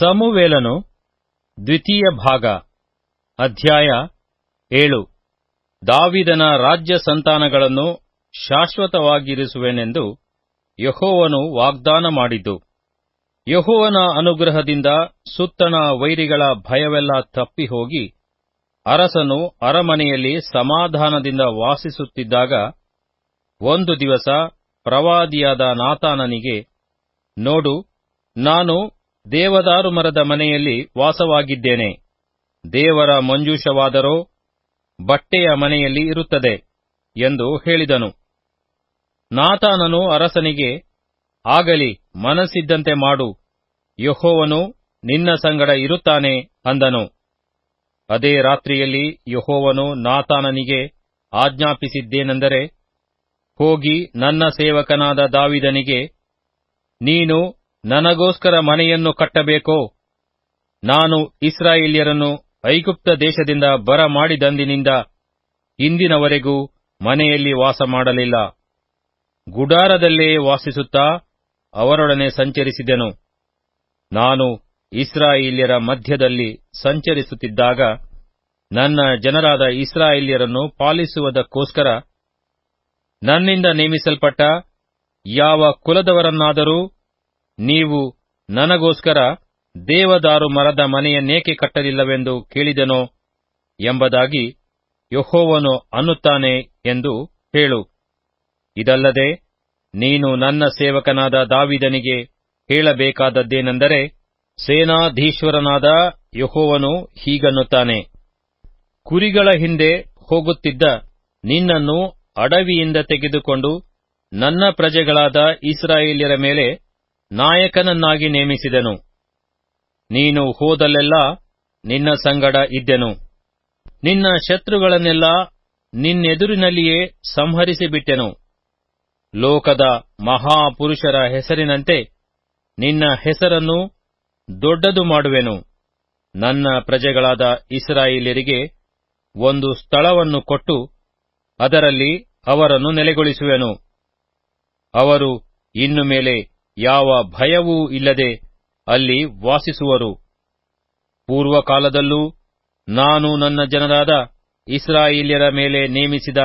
ಸಮುವೇಲನು ದ್ವಿತೀಯ ಭಾಗ, ಅಧ್ಯಾಯ ಏಳು. ದಾವಿದನ ರಾಜ್ಯ ಸಂತಾನಗಳನ್ನು ಶಾಶ್ವತವಾಗಿರಿಸುವೆನೆಂದು ಯಹೋವನು ವಾಗ್ದಾನ ಮಾಡಿದ್ದು. ಯಹೋವನ ಅನುಗ್ರಹದಿಂದ ಸುತ್ತಣ ವೈರಿಗಳ ಭಯವೆಲ್ಲ ತಪ್ಪಿ ಹೋಗಿ ಅರಸನು ಅರಮನೆಯಲ್ಲಿ ಸಮಾಧಾನದಿಂದ ವಾಸಿಸುತ್ತಿದ್ದಾಗ ಒಂದು ದಿವಸ ಪ್ರವಾದಿಯಾದ ನಾತಾನನಿಗೆ, ನೋಡು, ನಾನು ದೇವದಾರು ಮರದ ಮನೆಯಲ್ಲಿ ವಾಸವಾಗಿದ್ದೇನೆ. ದೇವರ ಮಂಜೂಷವಾದರೋ ಬಟ್ಟೆಯ ಮನೆಯಲ್ಲಿ ಇರುತ್ತದೆ ಎಂದು ಹೇಳಿದನು. ನಾತಾನನು ಅರಸನಿಗೆ, ಆಗಲಿ, ಮನಸ್ಸಿದ್ದಂತೆ ಮಾಡು. ಯಹೋವನು ನಿನ್ನ ಸಂಗಡ ಇರುತ್ತಾನೆ ಅಂದನು. ಅದೇ ರಾತ್ರಿಯಲ್ಲಿ ಯಹೋವನು ನಾತಾನನಿಗೆ ಆಜ್ಞಾಪಿಸಿದ್ದೇನೆಂದರೆ, ಹೋಗಿ ನನ್ನ ಸೇವಕನಾದ ದಾವಿದನಿಗೆ, ನೀನು ನನಗೋಸ್ಕರ ಮನೆಯನ್ನು ಕಟ್ಟಬೇಕೋ? ನಾನು ಇಸ್ರಾಯೇಲ್ಯರನ್ನು ಐಗುಪ್ತ ದೇಶದಿಂದ ಬರಮಾಡಿದಂದಿನಿಂದ ಇಂದಿನವರೆಗೂ ಮನೆಯಲ್ಲಿ ವಾಸ ಮಾಡಲಿಲ್ಲ ಗುಡಾರದಲ್ಲೇ ವಾಸಿಸುತ್ತಾ ಅವರೊಡನೆ ಸಂಚರಿಸಿದೆನು. ನಾನು ಇಸ್ರಾಯೇಲ್ಯರ ಮಧ್ಯದಲ್ಲಿ ಸಂಚರಿಸುತ್ತಿದ್ದಾಗ ನನ್ನ ಜನರಾದ ಇಸ್ರಾಯೇಲ್ಯರನ್ನು ಪಾಲಿಸುವುದಕ್ಕೋಸ್ಕರ ನನ್ನಿಂದ ನೇಮಿಸಲ್ಪಟ್ಟ ಯಾವ ಕುಲದವರನ್ನಾದರೂ ನೀವು ನನಗೋಸ್ಕರ ದೇವದಾರು ಮರದ ಮನೆಯನ್ನೇಕೆ ಕಟ್ಟಲಿಲ್ಲವೆಂದು ಕೇಳಿದನೋ ಎಂಬುದಾಗಿ ಯಹೋವನು ಅನ್ನುತ್ತಾನೆ ಎಂದು ಹೇಳು. ಇದಲ್ಲದೆ ನೀನು ನನ್ನ ಸೇವಕನಾದ ದಾವಿದನಿಗೆ ಹೇಳಬೇಕಾದದ್ದೇನೆಂದರೆ ಸೇನಾಧೀಶ್ವರನಾದ ಯಹೋವನು ಹೀಗನ್ನುತ್ತಾನೆ. ಕುರಿಗಳ ಹಿಂದೆ ಹೋಗುತ್ತಿದ್ದ ನಿನ್ನನ್ನು ಅಡವಿಯಿಂದ ತೆಗೆದುಕೊಂಡು ನನ್ನ ಪ್ರಜೆಗಳಾದ ಇಸ್ರಾಯೇಲ್ಯರ ಮೇಲೆ ನಾಯಕನನ್ನಾಗಿ ನೇಮಿಸಿದನು. ನೀನು ಹೋದಲ್ಲೆಲ್ಲ ನಿನ್ನ ಸಂಗಡ ಇದ್ದೆನು. ನಿನ್ನ ಶತ್ರುಗಳನ್ನೆಲ್ಲ ನಿನ್ನೆದುರಿನಲ್ಲಿಯೇ ಸಂಹರಿಸಿಬಿಟ್ಟೆನು. ಲೋಕದ ಮಹಾಪುರುಷರ ಹೆಸರಿನಂತೆ ನಿನ್ನ ಹೆಸರನ್ನು ದೊಡ್ಡದು ಮಾಡುವೆನು. ನನ್ನ ಪ್ರಜೆಗಳಾದ ಇಸ್ರಾಯೇಲ್ಯರಿಗೆ ಒಂದು ಸ್ಥಳವನ್ನು ಕೊಟ್ಟು ಅದರಲ್ಲಿ ಅವರನ್ನು ನೆಲೆಗೊಳಿಸುವೆನು. ಅವರು ಇನ್ನು ಮೇಲೆ ಯಾವ ಭಯವೂ ಇಲ್ಲದೆ ಅಲ್ಲಿ ವಾಸಿಸುವರು. ಪೂರ್ವಕಾಲದಲ್ಲೂ ನಾನು ನನ್ನ ಜನರಾದ ಇಸ್ರಾಯೇಲ್ಯರ ಮೇಲೆ ನೇಮಿಸಿದ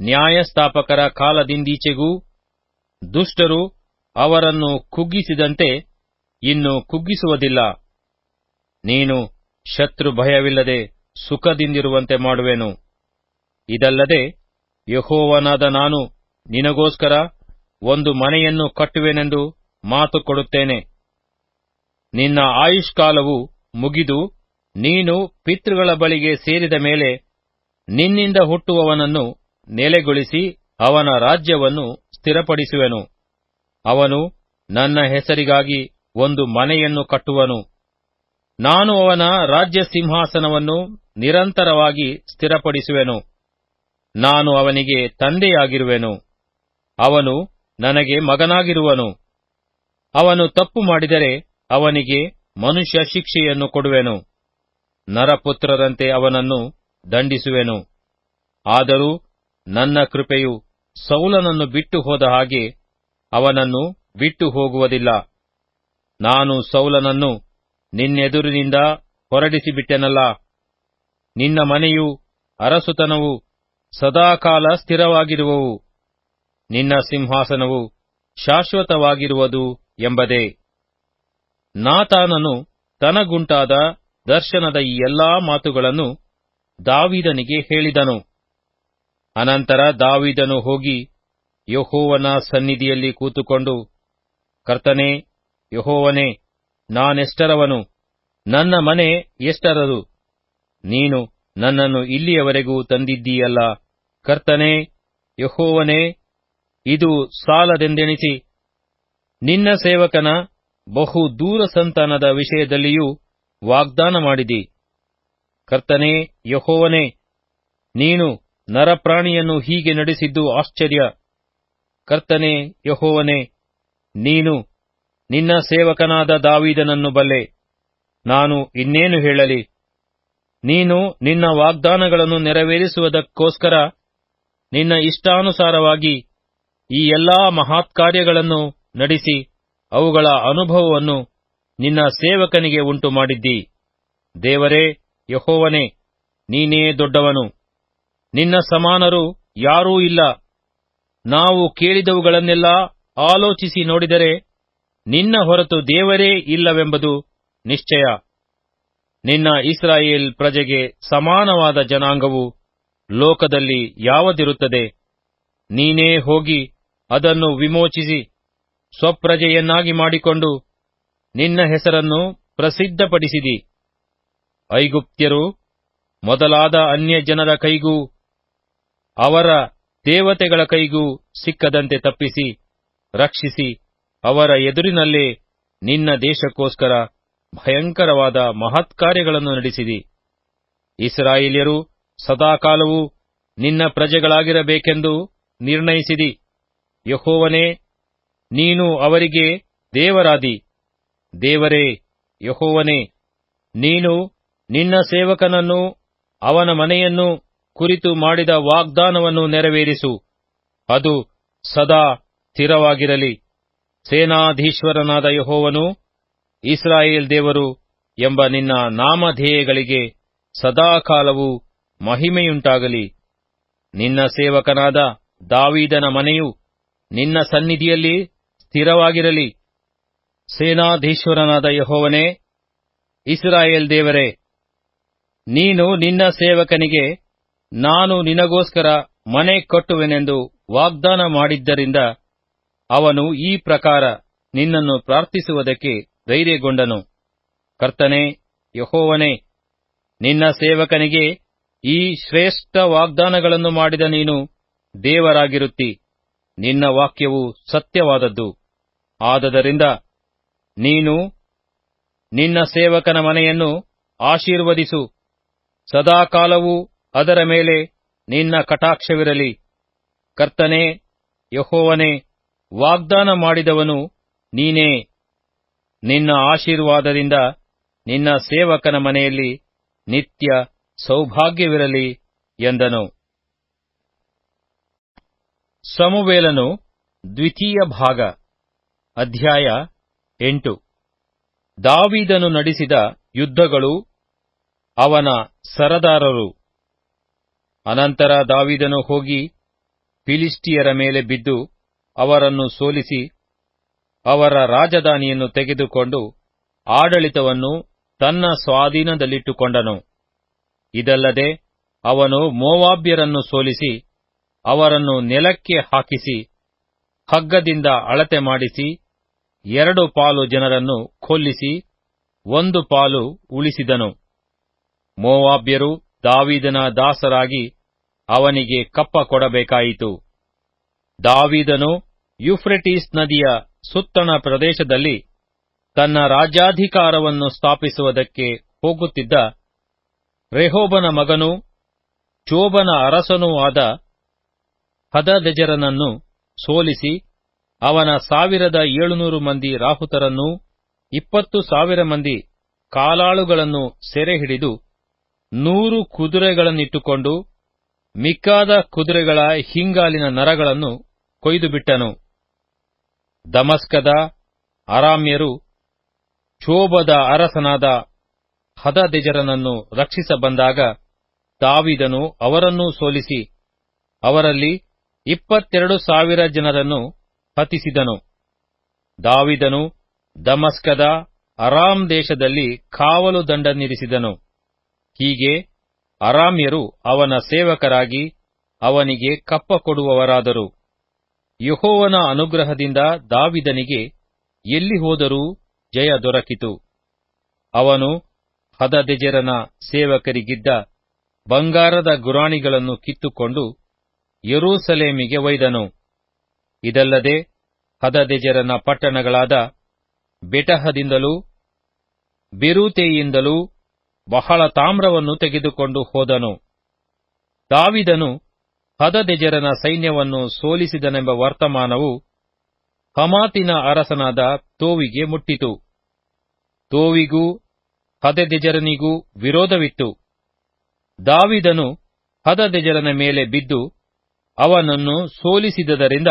ನ್ಯಾಯಸ್ಥಾಪಕರ ಕಾಲದಿಂದೀಚೆಗೂ ದುಷ್ಟರು ಅವರನ್ನು ಕುಗ್ಗಿಸಿದಂತೆ ಇನ್ನು ಕುಗ್ಗಿಸುವುದಿಲ್ಲ. ನೀನು ಶತ್ರು ಭಯವಿಲ್ಲದೆ ಸುಖದಿಂದಿರುವಂತೆ ಮಾಡುವೆನು. ಇದಲ್ಲದೆ ಯಹೋವನಾದ ನಾನು ನಿನಗೋಸ್ಕರ ಒಂದು ಮನೆಯನ್ನು ಕಟ್ಟುವೆನೆಂದು ಮಾತು ಕೊಡುತ್ತೇನೆ. ನಿನ್ನ ಆಯುಷ್ಕಾಲವು ಮುಗಿದು ನೀನು ಪಿತೃಗಳ ಬಳಿಗೆ ಸೇರಿದ ಮೇಲೆ ನಿನ್ನಿಂದ ಹುಟ್ಟುವವನನ್ನು ನೆಲೆಗೊಳಿಸಿ ಅವನ ರಾಜ್ಯವನ್ನು ಸ್ಥಿರಪಡಿಸುವೆನು. ಅವನು ನನ್ನ ಹೆಸರಿಗಾಗಿ ಒಂದು ಮನೆಯನ್ನು ಕಟ್ಟುವನು. ನಾನು ಅವನ ರಾಜ್ಯ ಸಿಂಹಾಸನವನ್ನು ನಿರಂತರವಾಗಿ ಸ್ಥಿರಪಡಿಸುವೆನು. ನಾನು ಅವನಿಗೆ ತಂದೆಯಾಗಿರುವೆನು. ಅವನು ನನಗೆ ಮಗನಾಗಿರುವನು. ಅವನು ತಪ್ಪು ಮಾಡಿದರೆ ಅವನಿಗೆ ಮನುಷ್ಯ ಶಿಕ್ಷೆಯನ್ನು ಕೊಡುವೆನು. ನರಪುತ್ರರಂತೆ ಅವನನ್ನು ದಂಡಿಸುವೆನು. ಆದರೂ ನನ್ನ ಕೃಪೆಯು ಸೌಲನನ್ನು ಬಿಟ್ಟು ಹೋದ ಹಾಗೆ ಅವನನ್ನು ಬಿಟ್ಟು ಹೋಗುವುದಿಲ್ಲ ನಾನು ಸೌಲನನ್ನು ನಿನ್ನೆದುರಿನಿಂದ ಹೊರಡಿಸಿಬಿಟ್ಟೆನಲ್ಲ. ನಿನ್ನ ಮನೆಯು ಅರಸುತನವು ಸದಾಕಾಲ ಸ್ಥಿರವಾಗಿರುವವು. ನಿನ್ನ ಸಿಂಹಾಸನವು ಶಾಶ್ವತವಾಗಿರುವುದು ಎಂಬುದೇ. ನಾತಾನನು ತನಗುಂಟಾದ ದರ್ಶನದ ಈ ಎಲ್ಲಾ ಮಾತುಗಳನ್ನು ದಾವಿದನಿಗೆ ಹೇಳಿದನು. ಅನಂತರ ದಾವಿದನು ಹೋಗಿ ಯಹೋವನ ಸನ್ನಿಧಿಯಲ್ಲಿ ಕೂತುಕೊಂಡು, ಕರ್ತನೇ, ಯಹೋವನೇ, ನಾನೆಷ್ಟರವನು? ನನ್ನ ಮನೆ ಎಷ್ಟರದು? ನೀನು ನನ್ನನ್ನು ಇಲ್ಲಿಯವರೆಗೂ ತಂದಿದ್ದೀಯಲ್ಲ. ಕರ್ತನೇ, ಯಹೋವನೇ ಇದು ಸಾಲದೆಂದೆಣಿಸಿ. ನಿನ್ನ ಸೇವಕನ ಬಹು ದೂರ ಸಂತಾನದ ವಿಷಯದಲ್ಲಿಯೂ ವಾಗ್ದಾನ ಮಾಡಿದಿ. ಕರ್ತನೇ ಯಹೋವನೇ, ನೀನು ನರಪ್ರಾಣಿಯನ್ನು ಹೀಗೆ ನಡೆಸಿದ್ದು ಆಶ್ಚರ್ಯ. ಕರ್ತನೇ ಯಹೋವನೇ, ನೀನು ನಿನ್ನ ಸೇವಕನಾದ ದಾವಿದನನ್ನು ಬಲ್ಲೆ. ನಾನು ಇನ್ನೇನು ಹೇಳಲಿ? ನೀನು ನಿನ್ನ ವಾಗ್ದಾನಗಳನ್ನು ನೆರವೇರಿಸುವುದಕ್ಕೋಸ್ಕರ ನಿನ್ನ ಇಷ್ಟಾನುಸಾರವಾಗಿ ಈ ಎಲ್ಲಾ ಮಹಾತ್ಕಾರ್ಯಗಳನ್ನು ನಡೆಸಿ ಅವುಗಳ ಅನುಭವವನ್ನು ನಿನ್ನ ಸೇವಕನಿಗೆ ಉಂಟು ಮಾಡಿದ್ದಿ ದೇವರೇ, ಯಹೋವನೇ, ನೀನೇ ದೊಡ್ಡವನು. ನಿನ್ನ ಸಮಾನರು ಯಾರೂ ಇಲ್ಲ. ನಾವು ಕೇಳಿದವುಗಳನ್ನೆಲ್ಲ ಆಲೋಚಿಸಿ ನೋಡಿದರೆ ನಿನ್ನ ಹೊರತು ದೇವರೇ ಇಲ್ಲವೆಂಬುದು ನಿಶ್ಚಯ. ನಿನ್ನ ಇಸ್ರಾಯೇಲ್ ಪ್ರಜೆಗೆ ಸಮಾನವಾದ ಜನಾಂಗವು ಲೋಕದಲ್ಲಿ ಯಾವದಿರುತ್ತದೆ? ನೀನೇ ಹೋಗಿ ಅದನ್ನು ವಿಮೋಚಿಸಿ ಸ್ವಪ್ರಜೆಯನ್ನಾಗಿ ಮಾಡಿಕೊಂಡು ನಿನ್ನ ಹೆಸರನ್ನು ಪ್ರಸಿದ್ಧಪಡಿಸಿದಿ. ಐಗುಪ್ತ್ಯರು ಮೊದಲಾದ ಅನ್ಯ ಜನರ ಕೈಗೂ ಅವರ ದೇವತೆಗಳ ಕೈಗೂ ಸಿಕ್ಕದಂತೆ ತಪ್ಪಿಸಿ ರಕ್ಷಿಸಿ ಅವರ ಎದುರಿನಲ್ಲೇ ನಿನ್ನ ದೇಶಕ್ಕೋಸ್ಕರ ಭಯಂಕರವಾದ ಮಹತ್ಕಾರ್ಯಗಳನ್ನು ನಡೆಸಿದಿ. ಇಸ್ರಾಯೇಲ್ಯರು ಸದಾಕಾಲವೂ ನಿನ್ನ ಪ್ರಜೆಗಳಾಗಿರಬೇಕೆಂದು ನಿರ್ಣಯಿಸಿದಿ. ಯಹೋವನೇ, ನೀನು ಅವರಿಗೆ ದೇವರಾದಿ. ದೇವರೇ, ಯಹೋವನೇ, ನೀನು ನಿನ್ನ ಸೇವಕನನ್ನು ಅವನ ಮನೆಯನ್ನು ಕುರಿತು ಮಾಡಿದ ವಾಗ್ದಾನವನ್ನು ನೆರವೇರಿಸು. ಅದು ಸದಾ ಸ್ಥಿರವಾಗಿರಲಿ. ಸೇನಾಧೀಶ್ವರನಾದ ಯಹೋವನು ಇಸ್ರಾಯೇಲ್ ದೇವರು ಎಂಬ ನಿನ್ನ ನಾಮಧೇಯಗಳಿಗೆ ಸದಾಕಾಲವೂ ಮಹಿಮೆಯುಂಟಾಗಲಿ. ನಿನ್ನ ಸೇವಕನಾದ ದಾವೀದನ ಮನೆಯು ನಿನ್ನ ಸನ್ನಿಧಿಯಲ್ಲಿ ಸ್ಥಿರವಾಗಿರಲಿ. ಸೇನಾಧೀಶ್ವರನಾದ ಯಹೋವನೇ, ಇಸ್ರಾಯೇಲ್ ದೇವರೇ, ನೀನು ನಿನ್ನ ಸೇವಕನಿಗೆ, ನಾನು ನಿನಗೋಸ್ಕರ ಮನೆ ಕಟ್ಟುವೆನೆಂದು ವಾಗ್ದಾನ ಮಾಡಿದ್ದರಿಂದ ಅವನು ಈ ಪ್ರಕಾರ ನಿನ್ನನ್ನು ಪ್ರಾರ್ಥಿಸುವುದಕ್ಕೆ ಧೈರ್ಯಗೊಂಡನು. ಕರ್ತನೇ, ಯಹೋವನೇ, ನಿನ್ನ ಸೇವಕನಿಗೆ ಈ ಶ್ರೇಷ್ಠ ವಾಗ್ದಾನಗಳನ್ನು ಮಾಡಿದ ನೀನು ದೇವರಾಗಿರುತ್ತಿ. ನಿನ್ನ ವಾಕ್ಯವು ಸತ್ಯವಾದದ್ದು. ಆದದರಿಂದ ನೀನು ನಿನ್ನ ಸೇವಕನ ಮನೆಯನ್ನು ಆಶೀರ್ವದಿಸು. ಸದಾಕಾಲವೂ ಅದರ ಮೇಲೆ ನಿನ್ನ ಕಟಾಕ್ಷವಿರಲಿ. ಕರ್ತನೇ, ಯಹೋವನೇ, ವಾಗ್ದಾನ ಮಾಡಿದವನು ನೀನೇ. ನಿನ್ನ ಆಶೀರ್ವಾದದಿಂದ ನಿನ್ನ ಸೇವಕನ ಮನೆಯಲ್ಲಿ ನಿತ್ಯ ಸೌಭಾಗ್ಯವಿರಲಿ ಎಂದನು. ಸಮುವೇಲನು ದ್ವಿತೀಯ ಭಾಗ, ಅಧ್ಯಾಯ ಎಂಟು. ದಾವಿದನು ನಡೆಸಿದ ಯುದ್ಧಗಳು ಅವನ ಸರದಾರರು. ಅನಂತರ ದಾವಿದನು ಹೋಗಿ ಫಿಲಿಸ್ಟಿಯರ ಮೇಲೆ ಬಿದ್ದು ಅವರನ್ನು ಸೋಲಿಸಿ ಅವರ ರಾಜಧಾನಿಯನ್ನು ತೆಗೆದುಕೊಂಡು ಆಡಳಿತವನ್ನು ತನ್ನ ಸ್ವಾಧೀನದಲ್ಲಿಟ್ಟುಕೊಂಡನು. ಇದಲ್ಲದೆ ಅವನು ಮೋವಾಬ್ಯರನ್ನು ಸೋಲಿಸಿ ಅವರನ್ನು ನೆಲಕ್ಕೆ ಹಾಕಿಸಿ, ಹಗ್ಗದಿಂದ ಅಳತೆ ಮಾಡಿಸಿ, ಎರಡು ಪಾಲು ಜನರನ್ನು ಕೊಲ್ಲಿಸಿ, ಒಂದು ಪಾಲು ಉಳಿಸಿದನು. ಮೋವಾಬ್ಯರು ದಾವೀದನ ದಾಸರಾಗಿ ಅವನಿಗೆ ಕಪ್ಪ ಕೊಡಬೇಕಾಯಿತು. ದಾವೀದನು ಯುಫ್ರೆಟೀಸ್ ನದಿಯ ಸುತ್ತಣ ಪ್ರದೇಶದಲ್ಲಿ ತನ್ನ ರಾಜ್ಯಾಧಿಕಾರವನ್ನು ಸ್ಥಾಪಿಸುವುದಕ್ಕೆ ಹೋಗುತ್ತಿದ್ದ ರೆಹೋಬನ ಮಗನೂ ಚೋಬನ ಅರಸನೂ ಆದ ಹದದೆಜರನನ್ನು ಸೋಲಿಸಿ ಅವನ ಸಾವಿರದ ಏಳುನೂರು ಮಂದಿ ರಾಹುತರನ್ನು ಇಪ್ಪತ್ತು ಸಾವಿರ ಮಂದಿ ಕಾಲಾಳುಗಳನ್ನು ಸೆರೆ ಹಿಡಿದು ನೂರು ಕುದುರೆಗಳನ್ನಿಟ್ಟುಕೊಂಡು ಮಿಕ್ಕಾದ ಕುದುರೆಗಳ ಹಿಂಗಾಲಿನ ನರಗಳನ್ನು ಕೊಯ್ದುಬಿಟ್ಟನು. ದಮಸ್ಕದ ಅರಾಮ್ಯರು ಕ್ಷೋಭದ ಅರಸನಾದ ಹದದೆಜರನನ್ನು ರಕ್ಷಿಸ ಬಂದಾಗ ದಾವಿದನು ಅವರನ್ನೂ ಸೋಲಿಸಿ ಅವರಲ್ಲಿ ಇಪ್ಪತ್ತೆರಡು ಸಾವಿರ ಜನರನ್ನು ಹತಿಸಿದನು ದಾವಿದನು ದಮಸ್ಕದ ಅರಾಮ್ ದೇಶದಲ್ಲಿ ಕಾವಲು ದಂಡ ನಿರಿಸಿದನು. ಹೀಗೆ ಅರಾಮ್ಯರು ಅವನ ಸೇವಕರಾಗಿ ಅವನಿಗೆ ಕಪ್ಪ ಕೊಡುವವರಾದರು. ಯಹೋವನ ಅನುಗ್ರಹದಿಂದ ದಾವಿದನಿಗೆ ಎಲ್ಲಿ ಹೋದರೂ ಜಯ ದೊರಕಿತು. ಅವನು ಹದದೆಜರನ ಸೇವಕರಿಗಿದ್ದ ಬಂಗಾರದ ಗುರಾಣಿಗಳನ್ನು ಕಿತ್ತುಕೊಂಡು ಯೆರೂಸಲೇಮಿಗೆ ಒಯ್ದನು. ಇದಲ್ಲದೆ ಹದದೆಜರನ ಪಟ್ಟಣಗಳಾದ ಬೆಟಹದಿಂದಲೂ ಬಿರುತೆಯಿಂದಲೂ ಬಹಳ ತಾಮ್ರವನ್ನು ತೆಗೆದುಕೊಂಡು ಹೋದನು. ದಾವಿದನು ಹದದೆಜರನ ಸೈನ್ಯವನ್ನು ಸೋಲಿಸಿದನೆಂಬ ವರ್ತಮಾನವು ಹಮಾತಿನ ಅರಸನಾದ ತೋವಿಗೆ ಮುಟ್ಟಿತು. ತೋವಿಗೂ ಹದದೆಜರನಿಗೂ ವಿರೋಧವಿತ್ತು. ದಾವಿದನು ಹದದೆಜರನ ಮೇಲೆ ಬಿದ್ದು ಅವನನ್ನು ಸೋಲಿಸಿದದರಿಂದ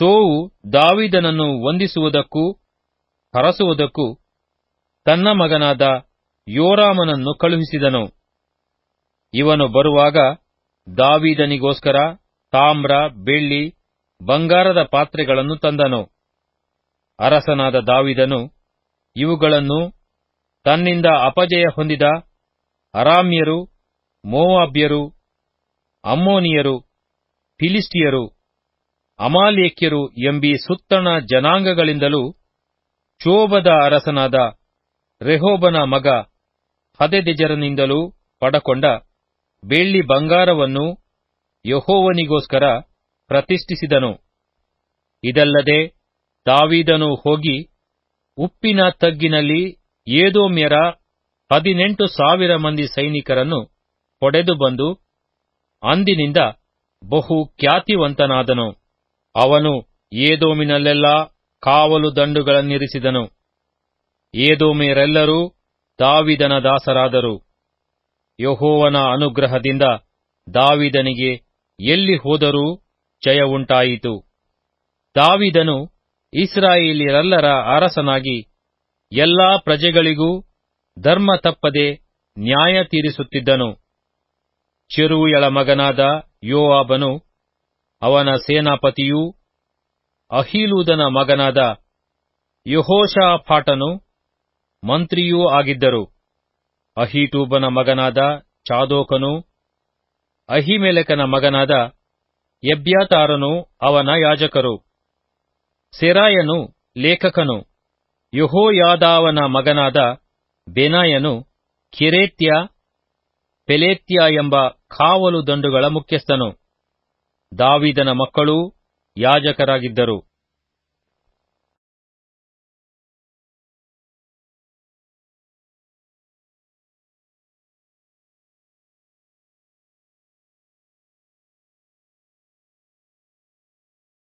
ತೋವು ದಾವಿದನನ್ನು ವಂದಿಸುವುದಕ್ಕೂ ಹರಸುವುದಕ್ಕೂ ತನ್ನ ಮಗನಾದ ಯೋರಾಮನನ್ನು ಕಳುಹಿಸಿದನು. ಇವನು ಬರುವಾಗ ದಾವಿದನಿಗೋಸ್ಕರ ತಾಮ್ರ, ಬೆಳ್ಳಿ, ಬಂಗಾರದ ಪಾತ್ರೆಗಳನ್ನು ತಂದನು. ಅರಸನಾದ ದಾವಿದನು ಇವುಗಳನ್ನು ತನ್ನಿಂದ ಅಪಜಯ ಹೊಂದಿದ ಅರಾಮ್ಯರು, ಮೋವಾಬ್ಯರು, ಅಮ್ಮೋನಿಯರು ಫಿಲಿಸ್ಟಿಯರು ಅಮಾಲೇಕ್ಯರು ಎಂಬಿ ಸುತ್ತಣ ಜನಾಂಗಗಳಿಂದಲೂ ಚೋಬದ ಅರಸನಾದ ರೆಹೋಬನ ಮಗ ಹದೆದೆಜರನಿಂದಲೂ ಪಡಕೊಂಡ ಬೆಳ್ಳಿ ಬಂಗಾರವನ್ನು ಯಹೋವನಿಗೋಸ್ಕರ ಪ್ರತಿಷ್ಠಿಸಿದನು. ಇದಲ್ಲದೆ ದಾವಿದನು ಹೋಗಿ ಉಪ್ಪಿನ ತಗ್ಗಿನಲ್ಲಿ ಏದೋಮ್ಯರ ಹದಿನೆಂಟು ಸಾವಿರ ಮಂದಿ ಸೈನಿಕರನ್ನು ಹೊಡೆದು ಬಂದು ಅಂದಿನಿಂದ ಬಹು ಖ್ಯಾತಿವಂತನಾದನು. ಅವನು ಏದೋಮಿನಲ್ಲೆಲ್ಲಾ ಕಾವಲು ದಂಡುಗಳನ್ನಿರಿಸಿದನು. ಏದೋಮಿಯರೆಲ್ಲರೂ ದಾವಿದನ ದಾಸರಾದರು. ಯಹೋವನ ಅನುಗ್ರಹದಿಂದ ದಾವಿದನಿಗೆ ಎಲ್ಲಿ ಹೋದರೂ ಜಯವುಂಟಾಯಿತು ದಾವಿದನು ಇಸ್ರಾಯೇಲಿಯರೆಲ್ಲರ ಅರಸನಾಗಿ ಎಲ್ಲಾ ಪ್ರಜೆಗಳಿಗೂ ಧರ್ಮ ತಪ್ಪದೆ ನ್ಯಾಯ ತೀರಿಸುತ್ತಿದ್ದನು. ಚೆರೂಯಳ ಮಗನಾದ ಯೋವಾಬನು ಅವನ ಸೇನಾಪತಿಯೂ ಅಹೀಲೂದನ ಮಗನಾದ ಯಹೋಷಾಫಾಟನು ಮಂತ್ರಿಯೂ ಆಗಿದ್ದರು. ಅಹೀಟೂಬನ ಮಗನಾದ ಚಾದೋಕನು ಅಹಿಮೆಲೆಕನ ಮಗನಾದ ಎಬ್ಯಾತಾರನು ಅವನ ಯಾಜಕರು. ಸೆರಾಯನು ಲೇಖಕನು. ಯಹೋಯಾದಾವನ ಮಗನಾದ ಬೆನಾಯನು ಕೆರೇತ್ಯ ಪೆಲೇತ್ಯ ಎಂಬ ಕಾವಲು ದಂಡುಗಳ ಮುಖ್ಯಸ್ಥನು. ದಾವಿದನ ಮಕ್ಕಳೂ ಯಾಜಕರಾಗಿದ್ದರು.